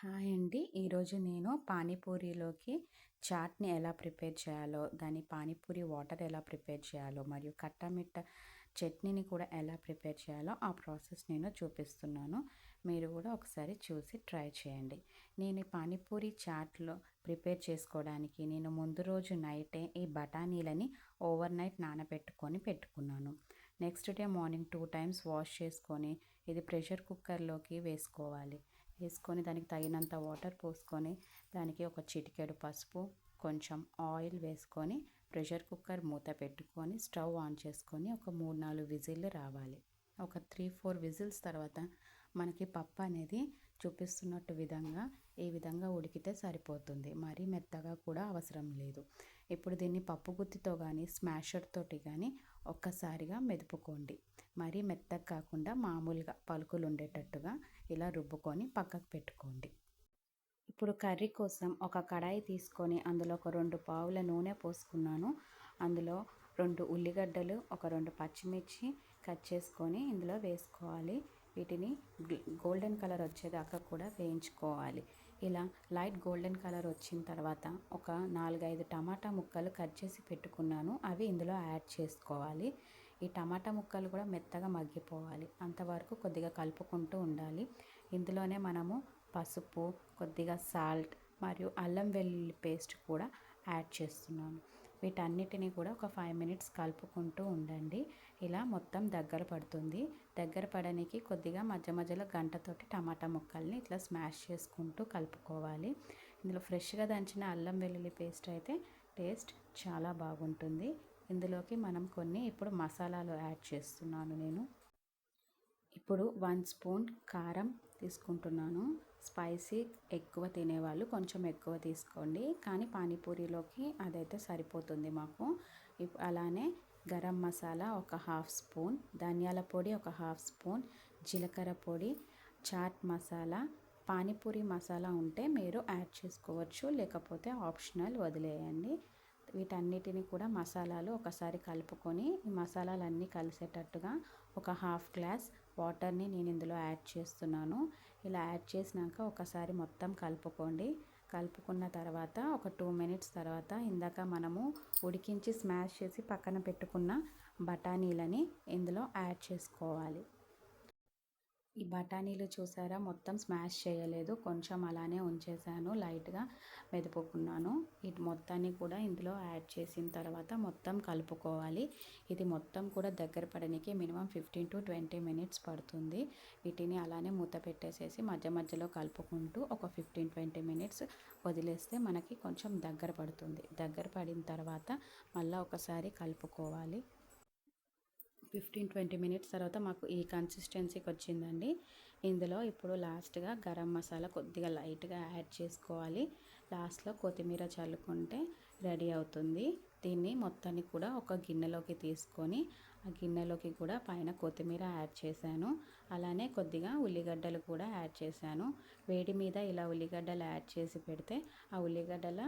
Hi అండి. ఈరోజు నేను పానీపూరిలోకి చాట్ని ఎలా ప్రిపేర్ చేయాలో దాని పానీపూరి వాటర్ ఎలా ప్రిపేర్ చేయాలో మరియు కట్టమిట్ట చట్నీని కూడా ఎలా ప్రిపేర్ చేయాలో ఆ ప్రాసెస్ నేను చూపిస్తున్నాను. మీరు కూడా ఒకసారి చూసి ట్రై చేయండి. నేను పానీపూరి చాట్లో ప్రిపేర్ చేసుకోవడానికి నేను ముందు రోజు నైటే ఈ బఠానీలని ఓవర్ నైట్ నానబెట్టుకొని పెట్టుకున్నాను. Next day morning two times wash చేసుకొని ఇది ప్రెషర్ కుక్కర్లోకి వేసుకోవాలి. వేసుకొని దానికి తగినంత వాటర్ పోసుకొని దానికి ఒక చిటికెడు పసుపు కొంచెం ఆయిల్ వేసుకొని ప్రెషర్ కుక్కర్ మూత పెట్టుకొని స్టవ్ ఆన్ చేసుకొని ఒక మూడు నాలుగు విజిల్లు రావాలి. ఒక త్రీ ఫోర్ విజిల్స్ తర్వాత మనకి పప్పు అనేది చూపిస్తున్నట్టు విధంగా ఈ విధంగా ఉడికితే సరిపోతుంది. మరీ మెత్తగా కూడా అవసరం లేదు. ఇప్పుడు దీన్ని పప్పు గుత్తితో కానీ స్మాషర్ తోటి కానీ ఒక్కసారిగా మెదుపుకోండి. మరీ మెత్తగా కాకుండా మామూలుగా పలుకులు ఉండేటట్టుగా ఇలా రుబ్బుకొని పక్కకు పెట్టుకోండి. ఇప్పుడు కర్రీ కోసం ఒక కడాయి తీసుకొని అందులో ఒక రెండు పావుల నూనె పోసుకున్నాను. అందులో రెండు ఉల్లిగడ్డలు ఒక రెండు పచ్చిమిర్చి కట్ చేసుకొని ఇందులో వేసుకోవాలి. వీటిని గోల్డెన్ కలర్ వచ్చేదాకా కూడా వేయించుకోవాలి. ఇలా లైట్ గోల్డెన్ కలర్ వచ్చిన తర్వాత ఒక నాలుగైదు టమాటా ముక్కలు కట్ చేసి పెట్టుకున్నాను. అవి ఇందులో యాడ్ చేసుకోవాలి. ఈ టమాటా ముక్కలు కూడా మెత్తగా మగ్గిపోవాలి. అంతవరకు కొద్దిగా కలుపుకుంటూ ఉండాలి. ఇందులోనే మనము పసుపు కొద్దిగా సాల్ట్ మరియు అల్లం వెల్లుల్లి పేస్ట్ కూడా యాడ్ చేస్తున్నాను. వీటన్నిటిని కూడా ఒక ఫైవ్ మినిట్స్ కలుపుకుంటూ ఉండండి. ఇలా మొత్తం దగ్గర పడుతుంది. దగ్గర పడడానికి కొద్దిగా మధ్య మధ్యలో గంటతోటి టమాటా ముక్కల్ని ఇట్లా స్మాష్ చేసుకుంటూ కలుపుకోవాలి. ఇందులో ఫ్రెష్గా దంచిన అల్లం వెల్లుల్లి పేస్ట్ అయితే టేస్ట్ చాలా బాగుంటుంది. ఇందులోకి మనం కొన్ని ఇప్పుడు మసాలాలు యాడ్ చేస్తున్నాను నేను. ఇప్పుడు వన్ స్పూన్ కారం తీసుకుంటున్నాను. స్పైసీ ఎక్కువ తినేవాళ్ళు కొంచెం ఎక్కువ తీసుకోండి. కానీ పానీపూరిలోకి అదైతే సరిపోతుంది మాకు. అలానే గరం మసాలా ఒక హాఫ్ స్పూన్ ధనియాల పొడి ఒక హాఫ్ స్పూన్ జీలకర్ర పొడి చాట్ మసాలా. పానీపూరి మసాలా ఉంటే మీరు యాడ్ చేసుకోవచ్చు లేకపోతే ఆప్షనల్ వదిలేయండి. వీటన్నిటిని కూడా మసాలాలు ఒకసారి కలుపుకొని ఈ మసాలాలన్నీ కలిసేటట్టుగా ఒక హాఫ్ గ్లాస్ వాటర్ని నేను ఇందులో యాడ్ చేస్తున్నాను. ఇలా యాడ్ చేసినాక ఒకసారి మొత్తం కలుపుకోండి. కలుపుకున్న తర్వాత ఒక టూ మినిట్స్ తర్వాత ఇందాక మనము ఉడికించి స్మాష్ చేసి పక్కన పెట్టుకున్న బఠానీలని ఇందులో యాడ్ చేసుకోవాలి. ఈ బఠానీలు చూసారా? మొత్తం స్మాష్ చేయలేదు. కొంచెం అలానే ఉంచేసాను. లైట్గా మెదుపుకున్నాను. ఇటు మొత్తాన్ని కూడా ఇందులో యాడ్ చేసిన తర్వాత మొత్తం కలుపుకోవాలి. ఇది మొత్తం కూడా దగ్గర పడడానికి minimum fifteen to twenty minutes పడుతుంది. వీటిని అలానే మూత పెట్టేసేసి మధ్య మధ్యలో కలుపుకుంటూ ఒక ఫిఫ్టీన్ ట్వంటీ మినిట్స్ వదిలేస్తే మనకి కొంచెం దగ్గర పడుతుంది. దగ్గర పడిన తర్వాత మళ్ళీ ఒకసారి కలుపుకోవాలి. ఫిఫ్టీన్ ట్వంటీ మినిట్స్ తర్వాత మాకు ఈ కన్సిస్టెన్సీకి వచ్చిందండి. ఇందులో ఇప్పుడు లాస్ట్గా గరం మసాలా కొద్దిగా లైట్గా యాడ్ చేసుకోవాలి. లాస్ట్లో కొత్తిమీర చల్లుకుంటే రెడీ అవుతుంది. దీన్ని మొత్తాన్ని కూడా ఒక గిన్నెలోకి తీసుకొని ఆ గిన్నెలోకి కూడా పైన కొత్తిమీర యాడ్ చేశాను. అలానే కొద్దిగా ఉల్లిగడ్డలు కూడా యాడ్ చేశాను. వేడి మీద ఇలా ఉల్లిగడ్డలు యాడ్ చేసి పెడితే ఆ ఉల్లిగడ్డల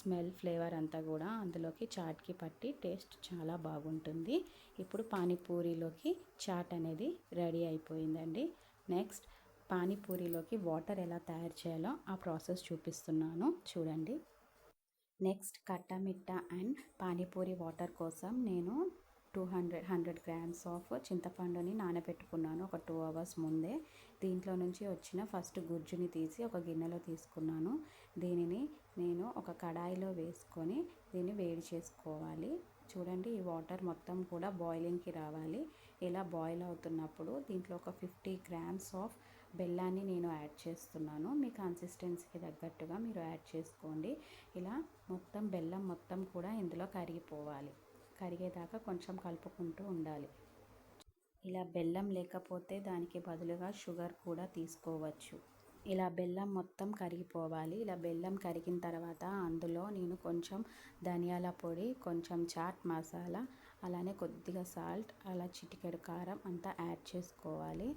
స్మెల్ ఫ్లేవర్ అంతా కూడా అందులోకి చాట్కి పట్టి టేస్ట్ చాలా బాగుంటుంది. ఇప్పుడు పానీపూరిలోకి చాట్ అనేది రెడీ అయిపోయిందండి. నెక్స్ట్ పానీపూరిలోకి వాటర్ ఎలా తయారు చేయాలో ఆ ప్రాసెస్ చూపిస్తున్నాను. చూడండి. నెక్స్ట్ కట్టమిట్ట అండ్ పానీపూరి వాటర్ కోసం నేను two hundred hundred grams of చింతపండుని నానబెట్టుకున్నాను ఒక టూ అవర్స్ ముందే. దీంట్లో నుంచి వచ్చిన ఫస్ట్ గుజ్జుని తీసి ఒక గిన్నెలో తీసుకున్నాను. దీనిని నేను ఒక కడాయిలో వేసుకొని దీన్ని వేడి చేసుకోవాలి. చూడండి ఈ వాటర్ మొత్తం కూడా బాయిలింగ్కి రావాలి. ఇలా బాయిల్ అవుతున్నప్పుడు దీంట్లో ఒక ఫిఫ్టీ గ్రామ్స్ ఆఫ్ బెల్లాన్ని నేను యాడ్ చేస్తున్నాను. మీ కన్సిస్టెన్సీకి తగ్గట్టుగా మీరు యాడ్ చేసుకోండి. ఇలా మొత్తం బెల్లం మొత్తం కూడా ఇందులో కరిగిపోవాలి. కరిగేదాకా కొంచెం కలుపుకుంటూ ఉండాలి. ఇలా బెల్లం లేకపోతే దానికి బదులుగా షుగర్ కూడా తీసుకోవచ్చు. ఇలా బెల్లం మొత్తం కరిగిపోవాలి. ఇలా బెల్లం కరిగిన తర్వాత అందులో నేను కొంచెం ధనియాల పొడి కొంచెం చాట్ మసాలా అలానే కొద్దిగా సాల్ట్ అలా చిటికెడు కారం అంతా యాడ్ చేసుకోవాలి.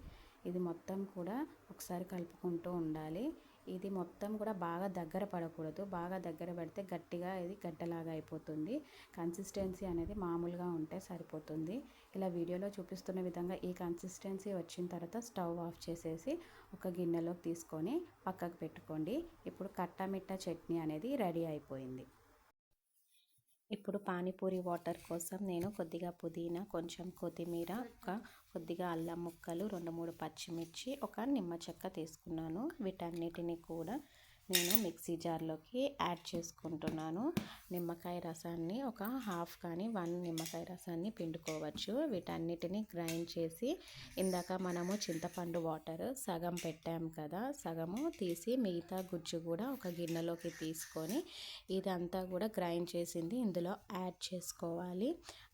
ఇది మొత్తం కూడా ఒకసారి కలుపుకుంటూ ఉండాలి. ఇది మొత్తం కూడా బాగా దగ్గర పడకూడదు. బాగా దగ్గర పడితే గట్టిగా ఇది గడ్డలాగా అయిపోతుంది. కన్సిస్టెన్సీ అనేది మామూలుగా ఉంటే సరిపోతుంది. ఇలా వీడియోలో చూపిస్తున్న విధంగా ఈ కన్సిస్టెన్సీ వచ్చిన తర్వాత స్టవ్ ఆఫ్ చేసేసి ఒక గిన్నెలోకి తీసుకొని పక్కకు పెట్టుకోండి. ఇప్పుడు కట్టమిట్ట చట్నీ అనేది రెడీ అయిపోయింది. ఇప్పుడు పానీపూరి వాటర్ కోసం నేను కొద్దిగా పుదీనా కొంచెం కొత్తిమీర ఒక కొద్దిగా అల్లం ముక్కలు రెండు మూడు పచ్చిమిర్చి ఒక నిమ్మ చెక్క తీసుకున్నాను. వీటన్నిటిని కూడా నేను మిక్సీ జార్లోకి యాడ్ చేసుకుంటున్నాను. నిమ్మకాయ రసాన్ని ఒక హాఫ్ కానీ వన్ నిమ్మకాయ రసాన్ని పిండుకోవచ్చు. వీటన్నిటిని గ్రైండ్ చేసి ఇందాక మనము చింతపండు వాటర్ సగం పెట్టాం కదా సగము తీసి మిగతా గుజ్జు కూడా ఒక గిన్నెలోకి తీసుకొని ఇదంతా కూడా గ్రైండ్ చేసింది ఇందులో యాడ్ చేసుకోవాలి.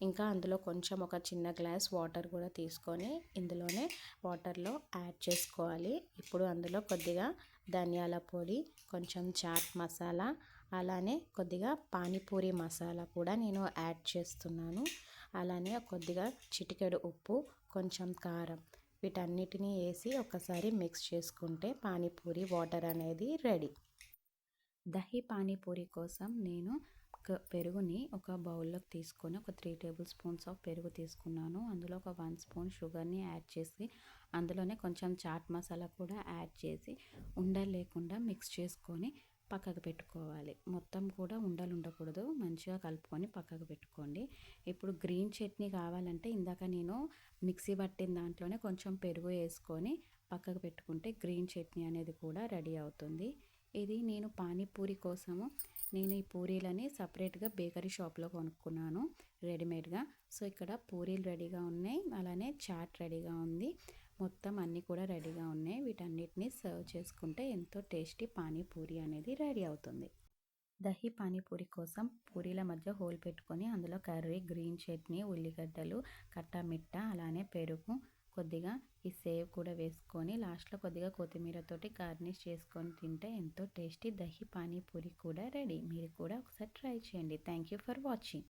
ఇంకా అందులో కొంచెం ఒక చిన్న గ్లాస్ వాటర్ కూడా తీసుకొని ఇందులోనే వాటర్లో యాడ్ చేసుకోవాలి. ఇప్పుడు అందులో కొద్దిగా ధనియాల పొడి కొంచెం చాట్ మసాలా అలానే కొద్దిగా పానీపూరి మసాలా కూడా నేను యాడ్ చేస్తున్నాను. అలానే కొద్దిగా చిటికెడు ఉప్పు కొంచెం కారం వీటన్నిటిని వేసి ఒకసారి మిక్స్ చేసుకుంటే పానీపూరి వాటర్ అనేది రెడీ. దహి పానీపూరి కోసం నేను పెరుగుని ఒక బౌల్లోకి తీసుకొని ఒక త్రీ టేబుల్ స్పూన్స్ ఆఫ్ పెరుగు తీసుకున్నాను. అందులో ఒక వన్ స్పూన్ షుగర్ని యాడ్ చేసి అందులోనే కొంచెం చాట్ మసాలా కూడా యాడ్ చేసి ఉండలు లేకుండా మిక్స్ చేసుకొని పక్కకు పెట్టుకోవాలి. మొత్తం కూడా ఉండలు ఉండకూడదు. మంచిగా కలుపుకొని పక్కకు పెట్టుకోండి. ఇప్పుడు గ్రీన్ చట్నీ కావాలంటే ఇందాక నేను మిక్సీ పట్టిన దాంట్లోనే కొంచెం పెరుగు వేసుకొని పక్కకు పెట్టుకుంటే గ్రీన్ చట్నీ అనేది కూడా రెడీ అవుతుంది. ఇది నేను పానీపూరి కోసము నేను ఈ పూరీలని సపరేట్గా బేకరీ షాప్లో కొనుక్కున్నాను రెడీమేడ్గా. సో ఇక్కడ పూరీలు రెడీగా ఉన్నాయి. అలానే చాట్ రెడీగా ఉంది. మొత్తం అన్నీ కూడా రెడీగా ఉన్నాయి. వీటన్నిటిని సర్వ్ చేసుకుంటే ఎంతో టేస్టీ పానీపూరి అనేది రెడీ అవుతుంది. దహి పానీపూరి కోసం పూరీల మధ్య హోల్ పెట్టుకొని అందులో కర్రీ గ్రీన్ చట్నీ ఉల్లిగడ్డలు కట్టామిట్ట అలానే పెరుగు కొద్దిగా ఈ సేవ్ కూడా వేసుకొని లాస్ట్లో కొద్దిగా కొత్తిమీరతోటి గార్నిష్ చేసుకొని తింటే ఎంతో టేస్టీ దహి పానీపూరి కూడా రెడీ. మీరు కూడా ఒకసారి ట్రై చేయండి. Thank you for watching.